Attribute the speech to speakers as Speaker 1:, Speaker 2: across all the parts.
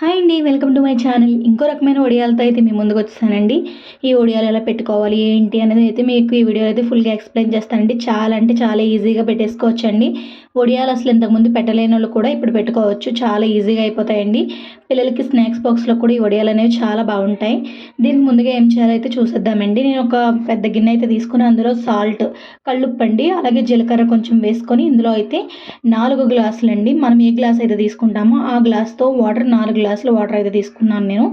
Speaker 1: Hi అండి welcome to my channel. ఇంకో రకమైన ఒడియాలతో అయితే మీ ముందుకు వచ్చేసానండి. ఈ ఒడియాలు ఎలా పెట్టుకోవాలి ఏంటి అనేది అయితే మీకు ఈ వీడియో అయితే ఫుల్గా ఎక్స్ప్లెయిన్ చేస్తానండి. చాలా అంటే చాలా ఈజీగా పెట్టేసుకోవచ్చండి. ఒడియాలు అసలు ఇంతకుముందు పెట్టలేని వాళ్ళు కూడా ఇప్పుడు పెట్టుకోవచ్చు. చాలా ఈజీగా అయిపోతాయండి. పిల్లలకి స్నాక్స్ బాక్స్లో కూడా ఈ వడియాలు అనేవి చాలా బాగుంటాయి. దీనికి ముందుగా ఏం చేయాలైతే చూసేద్దామండి. నేను ఒక పెద్ద గిన్నె అయితే తీసుకుని అందులో సాల్ట్ కళ్ళుప్పండి అలాగే జీలకర్ర కొంచెం వేసుకొని ఇందులో అయితే నాలుగు గ్లాసులు అండి మనం ఏ గ్లాస్ అయితే తీసుకుంటామో ఆ గ్లాస్తో వాటర్ నాలుగు గ్లాసులు వాటర్ అయితే తీసుకున్నాను నేను.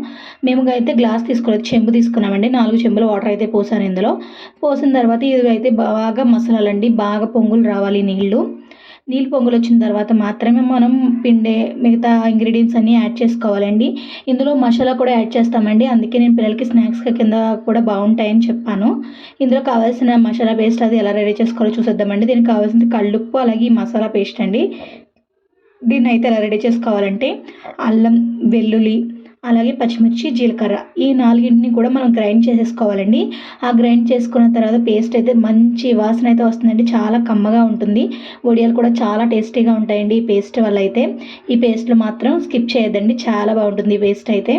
Speaker 1: మేము అయితే గ్లాస్ తీసుకోలేదు చెంబు తీసుకున్నామండి. నాలుగు చెంబులు వాటర్ అయితే పోసాను ఇందులో. పోసిన తర్వాత ఇది అయితే బాగా మసలాలండి. బాగా పొంగులు రావాలి నీళ్ళు. నీళ్ళు పొంగులు వచ్చిన తర్వాత మాత్రమే మనం పిండే మిగతా ఇంగ్రీడియంట్స్ అన్నీ యాడ్ చేసుకోవాలండి. ఇందులో మసాలా కూడా యాడ్ చేస్తామండి. అందుకే నేను పిల్లలకి స్నాక్స్ కింద కూడా బాగుంటాయని చెప్పాను. ఇందులో కావాల్సిన మసాలా పేస్ట్ అది ఎలా రెడీ చేసుకోవాలో చూసేద్దామండి. దీనికి కావాల్సిన కళ్ళుప్పు అలాగే మసాలా పేస్ట్ అండి. దీన్ని అయితే ఎలా రెడీ చేసుకోవాలంటే అల్లం వెల్లుల్లి అలాగే పచ్చిమిర్చి జీలకర్ర ఈ నాలుగింటిని కూడా మనం గ్రైండ్ చేసేసుకోవాలండి. ఆ గ్రైండ్ చేసుకున్న తర్వాత పేస్ట్ అయితే మంచి వాసన అయితే వస్తుందండి. చాలా కమ్మగా ఉంటుంది. వడియాలు కూడా చాలా టేస్టీగా ఉంటాయండి ఈ పేస్ట్ వల్ల అయితే. ఈ పేస్ట్లు మాత్రం స్కిప్ చేయొద్దండి. చాలా బాగుంటుంది ఈ పేస్ట్ అయితే.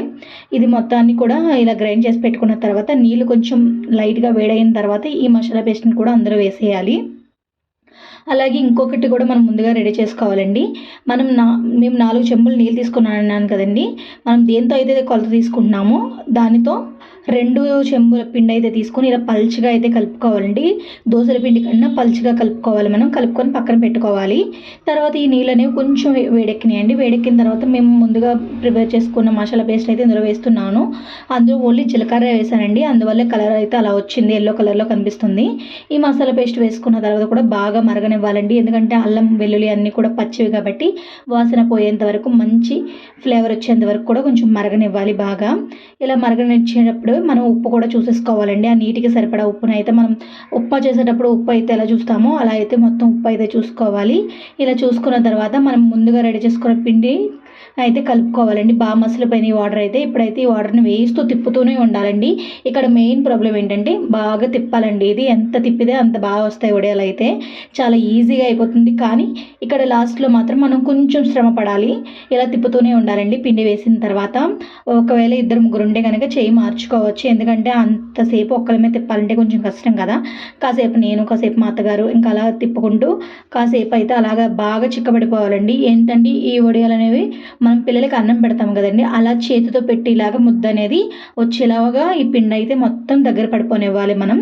Speaker 1: ఇది మొత్తాన్ని కూడా ఇలా గ్రైండ్ చేసి పెట్టుకున్న తర్వాత నీళ్ళు కొంచెం లైట్గా వేడైన తర్వాత ఈ మసాలా పేస్ట్ని కూడా అందరూ వేసేయాలి. అలాగే ఇంకొకటి కూడా మనం ముందుగా రెడీ చేసుకోవాలండి. మనం నా మేము నాలుగు చెంబులు నీళ్ళు తీసుకున్నాను అన్నాను కదండి. మనం దేంతో అయితే కొలత తీసుకుంటున్నామో దానితో రెండు చెంబుల పిండి అయితే తీసుకొని ఇలా పల్చగా అయితే కలుపుకోవాలండి. దోశల పిండి కన్నా పల్చగా కలుపుకోవాలి మనం కలుపుకొని పక్కన పెట్టుకోవాలి. తర్వాత ఈ నీళ్ళు అనేవి కొంచెం వేడెక్కినాయండి. వేడెక్కిన తర్వాత మేము ముందుగా ప్రిపేర్ చేసుకున్న మసాలా పేస్ట్ అయితే ఇందులో వేస్తున్నాను. అందులో ఓన్లీ జీలకర్ర వేసానండి. అందువల్ల కలర్ అయితే అలా వచ్చింది. ఎల్లో కలర్లో కనిపిస్తుంది. ఈ మసాలా పేస్ట్ వేసుకున్న తర్వాత కూడా బాగా మరగనివ్వాలండి ఎందుకంటే అల్లం వెల్లుల్లి అన్నీ కూడా పచ్చివి కాబట్టి వాసన పోయేంత వరకు మంచి ఫ్లేవర్ వచ్చేంత వరకు కూడా కొంచెం మరగనివ్వాలి బాగా. ఇలా మరగనిచ్చేటప్పుడు మనం ఉప్పు కూడా చూసేసుకోవాలండి. ఆ నీటికి సరిపడా ఉప్పునైతే అయితే మనం ఉప్పు చేసేటప్పుడు ఉప్పు అయితే ఎలా చూస్తామో అలా అయితే మొత్తం ఉప్పు అయితే చూసుకోవాలి. ఇలా చూసుకున్న తర్వాత మనం ముందుగా రెడీ చేసుకున్న పిండి అయితే కలుపుకోవాలండి. బాగా మసలిపోయిన ఈ వాటర్ అయితే ఇప్పుడైతే ఈ వాటర్ని వేస్తూ తిప్పుతూనే ఉండాలండి. ఇక్కడ మెయిన్ ప్రాబ్లం ఏంటంటే బాగా తిప్పాలండి. ఇది ఎంత తిప్పితే అంత బాగా వస్తాయి వడియాలు అయితే. చాలా ఈజీగా అయిపోతుంది. కానీ ఇక్కడ లాస్ట్లో మాత్రం మనం కొంచెం శ్రమ పడాలి. ఇలా తిప్పుతూనే ఉండాలండి. పిండి వేసిన తర్వాత ఒకవేళ ఇద్దరు ముగ్గురు ఉంటే కనుక చేయి మార్చుకోవచ్చు. ఎందుకంటే అంతసేపు ఒక్కరిమే తిప్పాలంటే కొంచెం కష్టం కదా. కాసేపు నేను కాసేపు మా అత్తగారు ఇంకా అలా తిప్పుకుంటూ కాసేపు అయితే అలాగా బాగా చిక్కబడిపోవాలండి. ఏంటంటే ఈ వడియాలు అనేవి మనం పిల్లలకి అన్నం పెడతాం కదండి. అలా చేతితో పెట్టి ఇలాగ ముద్ద అనేది వచ్చేలాగా ఈ పిండి అయితే మొత్తం దగ్గర పడిపోనివ్వాలి మనం.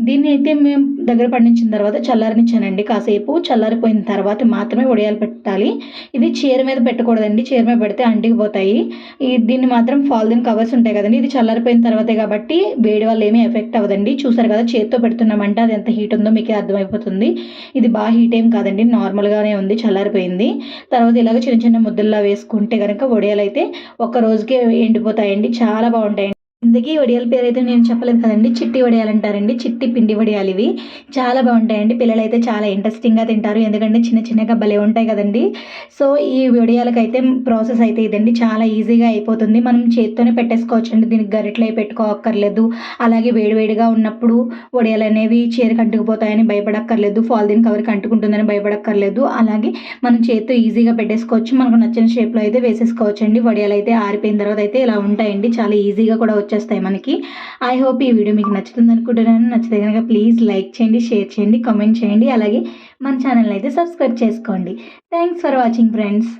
Speaker 1: దీన్ని అయితే మేము దగ్గర పడించిన తర్వాత చల్లారనిచ్చానండి. కాసేపు చల్లారిపోయిన తర్వాత మాత్రమే వడియాలు పెట్టాలి. ఇది చీర మీద పెట్టకూడదండి. చీర మీద పెడితే అంటికిపోతాయి ఈ దీన్ని మాత్రం ఫాల్దిన్ కవర్స్ ఉంటాయి కదండి. ఇది చల్లారిపోయిన తర్వాతే కాబట్టి వేడి వల్ల ఏమీ ఎఫెక్ట్ అవ్వదండి. చూసారు కదా చేతితో పెడుతున్నామంటే అది ఎంత హీట్ ఉందో మీకు అర్థమైపోతుంది. ఇది బాగా హీట్ ఏం కాదండి. నార్మల్గానే ఉంది చల్లారిపోయింది. తర్వాత ఇలాగ చిన్న చిన్న ముద్దల్లా వేసుకుంటే కనుక వడియాలు అయితే ఒక రోజుకే ఎండిపోతాయండి. చాలా బాగుంటాయండి. ఇందుకీ వడియాల పేరు అయితే నేను చెప్పలేదు కదండి. చిట్టి వడియాలు అంటారండి. చిట్టి పిండి వడియాలు ఇవి. చాలా బాగుంటాయండి. పిల్లలు అయితే చాలా ఇంట్రెస్టింగ్గా తింటారు. ఎందుకంటే చిన్న చిన్నగా భలే ఉంటాయి కదండి. సో ఈ వడియాలకైతే ప్రాసెస్ అయితే ఇదండి. చాలా ఈజీగా అయిపోతుంది. మనం చేత్తోనే పెట్టేసుకోవచ్చండి. దీనికి గరిట్లో పెట్టుకోవక్కర్లేదు అలాగే వేడివేడిగా ఉన్నప్పుడు వడియాలు అనేవి చీరకు అంటుకుపోతాయని భయపడక్కర్లేదు. ఫాల్దిన్ కవర్కి అంటుకుంటుందని భయపడక్కర్లేదు. అలాగే మనం చేత్తో ఈజీగా పెట్టేసుకోవచ్చు. మనకు నచ్చిన షేప్లో అయితే వేసేసుకోవచ్చండి. వడియాలు అయితే ఆరిపోయిన తర్వాత అయితే ఇలా ఉంటాయండి. చాలా ఈజీగా కూడా వచ్చేస్తాయి మనకి. ఐ హోప్ ఈ వీడియో మీకు నచ్చుతుంది అనుకుంటున్నాను. నచ్చితే కనుక ప్లీజ్ లైక్ చేయండి షేర్ చేయండి కామెంట్ చేయండి. అలాగే మన ఛానల్ అయితే సబ్స్క్రైబ్ చేసుకోండి. Thanks for watching friends